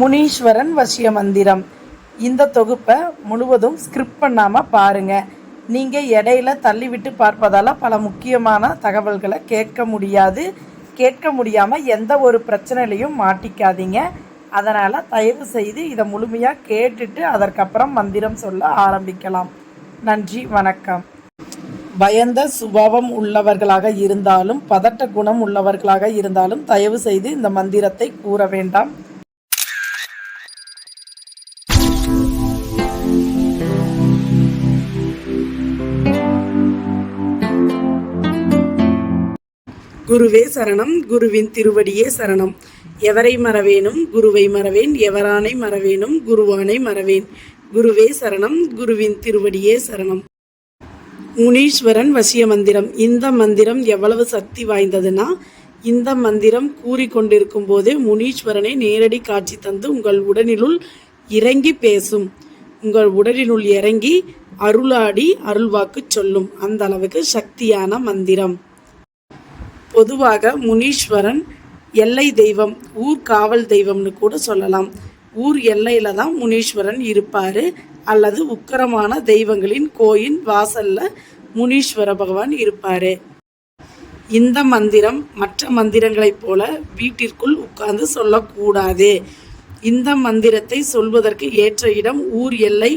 முனீஸ்வரன் வசிய மந்திரம். இந்த தொகுப்பை முழுவதும் ஸ்கிரிப்ட் பண்ணாமல் பாருங்கள் நீங்கள் இடையில தள்ளிவிட்டு பார்ப்பதால் பல முக்கியமான தகவல்களை கேட்க முடியாது. கேட்க முடியாமல் எந்த ஒரு பிரச்சனையிலையும் மாட்டிக்காதீங்க. அதனால் தயவு செய்து இதை முழுமையாக கேட்டுட்டு அதற்கப்புறம் மந்திரம் சொல்ல ஆரம்பிக்கலாம். நன்றி வணக்கம். பயந்த சுபாவம் உள்ளவர்களாக இருந்தாலும் பதட்ட குணம் உள்ளவர்களாக இருந்தாலும் தயவு செய்து இந்த மந்திரத்தை கூற வேண்டாம். குருவே சரணம் குருவின் திருவடியே சரணம். எவரை மறவேனும்? குருவை மறவேன். எவரானை மறவேனும்? குருவானை மறவேன். குருவே சரணம் குருவின் திருவடியே சரணம். முனீஸ்வரன் வசிய மந்திரம். இந்த மந்திரம் எவ்வளவு சக்தி வாய்ந்ததுன்னா இந்த மந்திரம் கூறிக்கொண்டிருக்கும் போதே முனீஸ்வரனை நேரடி காட்சி தந்து உங்கள் உடலினுள் இறங்கி பேசும். உங்கள் உடலினுள் இறங்கி அருளாடி அருள்வாக்கு சொல்லும். அந்த அளவுக்கு சக்தியான மந்திரம். பொதுவாக முனீஸ்வரன் எல்லை தெய்வம் ஊர் காவல் தெய்வம்னு கூட சொல்லலாம். ஊர் எல்லையில தான் முனீஸ்வரன் இருப்பார். அல்லது உக்கரமான தெய்வங்களின் கோயில் வாசல்ல முனீஸ்வர பகவான் இருப்பார். இந்த மந்திரம் மற்ற மந்திரங்களைப் போல வீட்டிற்குள் உட்கார்ந்து சொல்லக்கூடாது. இந்த மந்திரத்தை சொல்வதற்கு ஏற்ற இடம் ஊர் எல்லை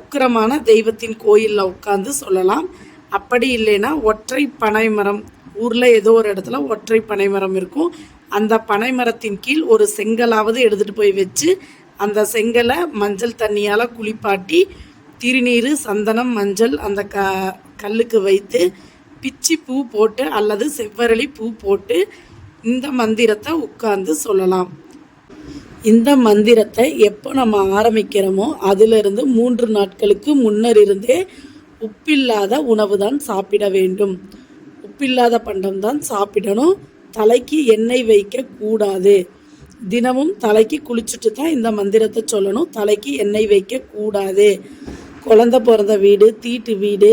உக்கிரமான தெய்வத்தின் கோயிலில் உட்கார்ந்து சொல்லலாம். அப்படி இல்லைன்னா ஒற்றை பனைமரம் ஊரில் ஏதோ ஒரு இடத்துல ஒற்றை பனைமரம் இருக்கும். அந்த பனைமரத்தின் கீழ் ஒரு செங்கலாவது எடுத்துகிட்டு போய் வச்சு அந்த செங்கலை மஞ்சள் தண்ணியால் குளிப்பாட்டி திருநீர் சந்தனம் மஞ்சள் அந்த க கல்லுக்கு வைத்து பிச்சி பூ போட்டு அல்லது செவ்வரளி பூ போட்டு இந்த மந்திரத்தை உட்கார்ந்து சொல்லலாம். இந்த மந்திரத்தை எப்போ நம்ம ஆரம்பிக்கிறோமோ அதிலிருந்து மூன்று நாட்களுக்கு முன்னர் இருந்தே உப்பில்லாத உணவு தான் சாப்பிட வேண்டும். உப்பில்லாத பண்டம் தான் சாப்பிடணும். தலைக்கு எண்ணெய் வைக்க கூடாது தினமும் தலைக்கு குளிச்சுட்டு தான் இந்த மந்திரத்தை சொல்லணும். தலைக்கு எண்ணெய் வைக்க கூடாது குழந்த பிறந்த வீடு தீட்டு வீடு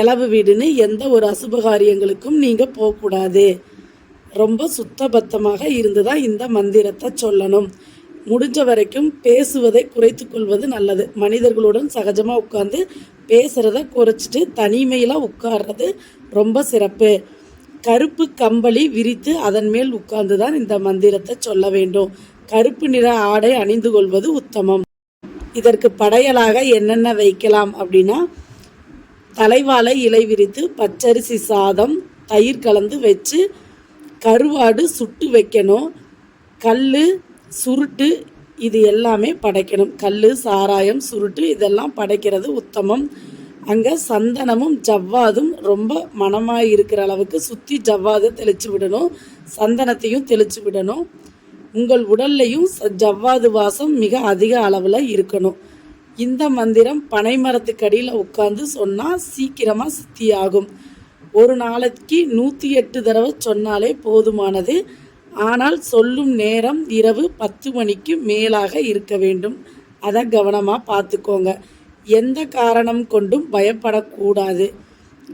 இலவு வீடுன்னு எந்த ஒரு அசுபகாரியங்களுக்கும் நீங்கள் போகக்கூடாது. ரொம்ப சுத்தபத்தமாக இருந்து தான் இந்த மந்திரத்தை சொல்லணும். முடிஞ்ச வரைக்கும் பேசுவதை குறைத்து கொள்வது நல்லது. மனிதர்களுடன் சகஜமாக உட்காந்து பேசுகிறத குறைச்சிட்டு தனிமையில் உட்கார்றது ரொம்ப சிறப்பு. கருப்பு கம்பளி விரித்து அதன் மேல் உட்கார்ந்து தான் இந்த மந்திரத்தை சொல்ல வேண்டும். கருப்பு நிற ஆடை அணிந்து கொள்வது உத்தமம். இதற்கு படையலாக என்னென்ன வைக்கலாம் அப்படின்னா தலைவாழை இலை விரித்து பச்சரிசி சாதம் தயிர் கலந்து வச்சு கருவாடு சுட்டு வைக்கணும். கல் சுருட்டு இது எல்லாமே படைக்கணும். கல் சாராயம் சுருட்டு இதெல்லாம் படைக்கிறது உத்தமம். அங்கே சந்தனமும் ஜவ்வாதும் ரொம்ப மனமாக இருக்கிற அளவுக்கு சுற்றி ஜவ்வாதை தெளித்து விடணும். சந்தனத்தையும் தெளித்து விடணும். உங்கள் உடல்லையும் ச- ஜவ்வாது வாசம் மிக அதிக அளவில் இருக்கணும். இந்த மந்திரம் பனை மரத்துக்கடியில் உட்காந்து சொன்னால் சீக்கிரமாக சித்தியாகும். ஒரு நாளைக்கு நூற்றி எட்டு தடவை சொன்னாலே போதுமானது. ஆனால் சொல்லும் நேரம் இரவு பத்து மணிக்கு மேலாக இருக்க வேண்டும். அதை கவனமாக பார்த்துக்கோங்க. எந்த காரணம் கொண்டும் பயப்படக்கூடாது.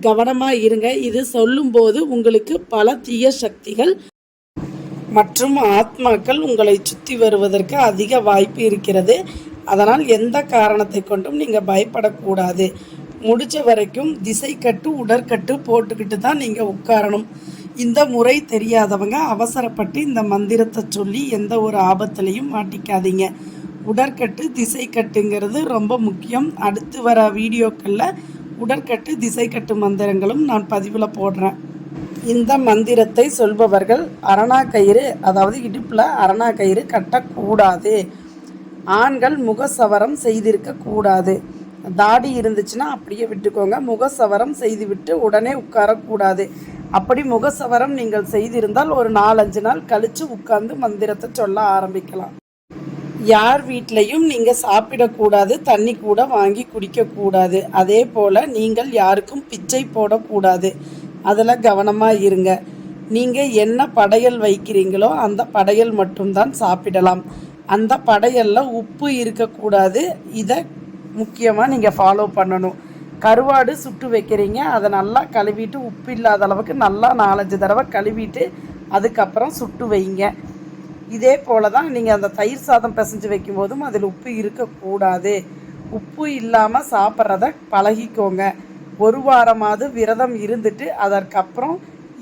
கவனமாக இருங்க. இது சொல்லும்போது உங்களுக்கு பல தீய சக்திகள் மற்றும் ஆத்மாக்கள் உங்களை சுற்றி வருவதற்கு அதிக வாய்ப்பு இருக்கிறது. அதனால் எந்த காரணத்தை கொண்டும் நீங்கள் பயப்படக்கூடாது. முடிச்ச வரைக்கும் திசை கட்டு உடற்கட்டு போட்டுக்கிட்டு தான் நீங்கள் உட்காரணும். இந்த முறை தெரியாதவங்க அவசரப்பட்டு இந்த மந்திரத்தை சொல்லி எந்த ஒரு ஆபத்துலையும் மாட்டிக்காதீங்க. உடற்கட்டு திசை கட்டுங்கிறது ரொம்ப முக்கியம். அடுத்து வர வீடியோக்களில் உடற்கட்டு திசை கட்டு மந்திரங்களும் நான் பதிவில் போடுறேன். இந்த மந்திரத்தை சொல்பவர்கள் அரணா கயிறு அதாவது இடுப்பில் அரணா கயிறு கட்டக்கூடாது. ஆண்கள் முகசவரம் செய்திருக்கக்கூடாது தாடி இருந்துச்சுன்னா அப்படியே விட்டுக்கோங்க. முகசவரம் செய்துவிட்டு உடனே உட்காரக்கூடாது. அப்படி முகசவரம் நீங்கள் செய்திருந்தால் ஒரு நாலஞ்சு நாள் கழித்து உட்கார்ந்து மந்திரத்தை சொல்ல ஆரம்பிக்கலாம். யார் வீட்லேயும் நீங்கள் சாப்பிடக்கூடாது தண்ணி கூட வாங்கி குடிக்கக்கூடாது. அதே போல் நீங்கள் யாருக்கும் பிச்சை போடக்கூடாது. அதில் கவனமாக இருங்க. நீங்கள் என்ன படையல் வைக்கிறீங்களோ அந்த படையல் மட்டும்தான் சாப்பிடலாம். அந்த படையலில் உப்பு இருக்கக்கூடாது. இதை முக்கியமாக நீங்கள் ஃபாலோ பண்ணணும். கருவாடு சுட்டு வைக்கிறீங்க அதை நல்லா கழுவிட்டு உப்பு இல்லாத அளவுக்கு நல்லா நாலஞ்சு தடவை கழுவிட்டு அதுக்கப்புறம் சுட்டு வைங்க. இதே போல தான் நீங்கள் அந்த தயிர் சாதம் பிசைஞ்சு வைக்கும்போதும் அதில் உப்பு இருக்கக்கூடாது. உப்பு இல்லாமல் சாப்பிட்றத பழகிக்கோங்க. ஒரு வாரமாவது விரதம் இருந்துட்டு அதற்கப்புறம்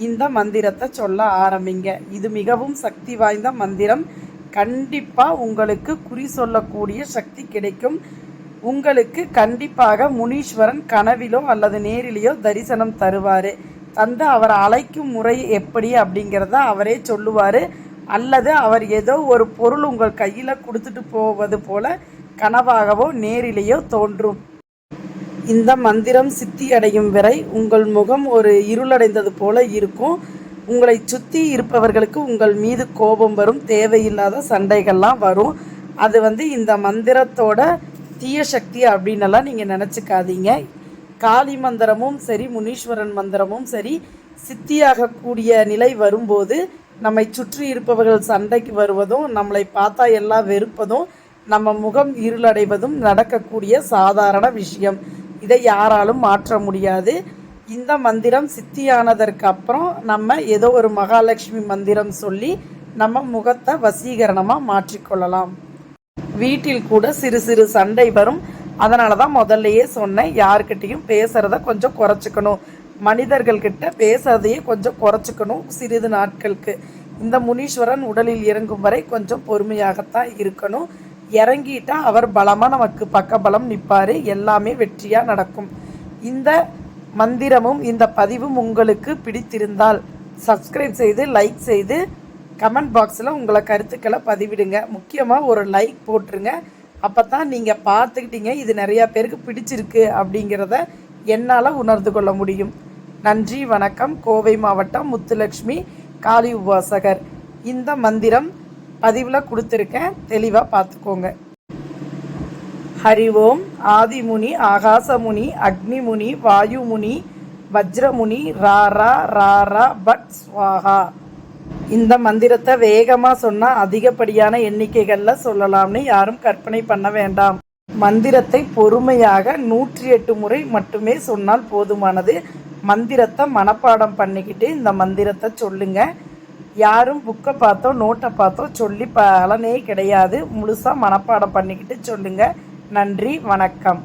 இந்த மந்திரத்தை சொல்ல ஆரம்பிங்க. இது மிகவும் சக்தி வாய்ந்த மந்திரம். கண்டிப்பாக உங்களுக்கு குறி சொல்லக்கூடிய சக்தி கிடைக்கும். உங்களுக்கு கண்டிப்பாக முனீஸ்வரன் கனவிலோ அல்லது நேரிலேயோ தரிசனம் தருவார். தந்து அவரை அழைக்கும் முறை எப்படி அப்படிங்கிறத அவரே சொல்லுவார். அல்லது அவர் ஏதோ ஒரு பொருள் உங்கள் கையில் கொடுத்துட்டு போவது போல கனவாகவோ நேரிலேயோ தோன்றும். இந்த மந்திரம் சித்தி அடையும் வரை உங்கள் முகம் ஒரு இருளடைந்தது போல இருக்கும். உங்களை சுற்றி இருப்பவர்களுக்கு உங்கள் மீது கோபம் வரும். தேவையில்லாத சண்டைகள்லாம் வரும். அது வந்து இந்த மந்திரத்தோட தீய சக்தி அப்படின்னெல்லாம் நீங்கள் நினச்சிக்காதீங்க. காளி மந்திரமும் சரி முனீஸ்வரன் மந்திரமும் சரி சித்தியாகக்கூடிய நிலை வரும்போது நம்மை சுற்றி இருப்பவர்கள் சண்டைக்கு வருவதும் நம்மளை பார்த்தா எல்லாம் வெறுப்பதும் நம்ம முகம் இருளடைவதும் நடக்கக்கூடிய சாதாரண விஷயம். இதை யாராலும் மாற்ற முடியாது. இந்த மந்திரம் சித்தியானதற்கு அப்புறம் நம்ம ஏதோ ஒரு மகாலட்சுமி மந்திரம் சொல்லி நம்ம முகத்தை வசீகரணமாக மாற்றிக்கொள்ளலாம். வீட்டில் கூட சிறு சிறு சண்டை வரும். அதனால தான் முதல்லையே சொன்னேன் யாருக்கிட்டையும் பேசுகிறத கொஞ்சம் குறைச்சிக்கணும். மனிதர்கள்கிட்ட பேசுறதையே கொஞ்சம் குறைச்சிக்கணும் சிறிது நாட்களுக்கு. இந்த முனீஸ்வரன் உடலில் இறங்கும் வரை கொஞ்சம் பொறுமையாகத்தான் இருக்கணும். இறங்கிட்டா அவர் பலமாக நமக்கு பக்கபலம் நிற்பார் எல்லாமே வெற்றியாக நடக்கும். இந்த மந்திரமும் இந்த பதிவும் உங்களுக்கு பிடித்திருந்தால் சப்ஸ்கிரைப் செய்து லைக் செய்து கமெண்ட் பாக்ஸில் உங்களை கருத்துக்களை பதிவிடுங்க. முக்கியமாக ஒரு லைக் போட்டுருங்க. அப்போ தான் நீங்கள் பார்த்துக்கிட்டீங்க இது நிறையா பேருக்கு பிடிச்சிருக்கு அப்படிங்கிறத என்னால் உணர்ந்து கொள்ள முடியும். நன்றி வணக்கம். கோவை மாவட்டம் முத்துலக்ஷ்மி காளி உபாசகர். இந்த மந்திரம் பதிவில் கொடுத்துருக்கேன். தெளிவாக பார்த்துக்கோங்க. ஹரி ஓம் ஆதிமுனி ஆகாசமுனி அக்னிமுனி வாயுமுனி வஜ்ரமுனி ராரா ராரா பட் ஸ்வாஹா. இந்த மந்திரத்தை வேகமாக சொன்னால் அதிகப்படியான எண்ணிக்கைகளில் சொல்லலாம்னு யாரும் கற்பனை பண்ண வேண்டாம். மந்திரத்தை பொறுமையாக நூற்றி எட்டு முறை மட்டுமே சொன்னால் போதுமானது. மந்திரத்தை மனப்பாடம் பண்ணிக்கிட்டு இந்த மந்திரத்தை சொல்லுங்க. யாரும் புக்கை பார்த்தோ நோட்டை பார்த்தோ சொல்லி பலனே கிடையாது. முழுசாக மனப்பாடம் பண்ணிக்கிட்டு சொல்லுங்க. நன்றி வணக்கம்.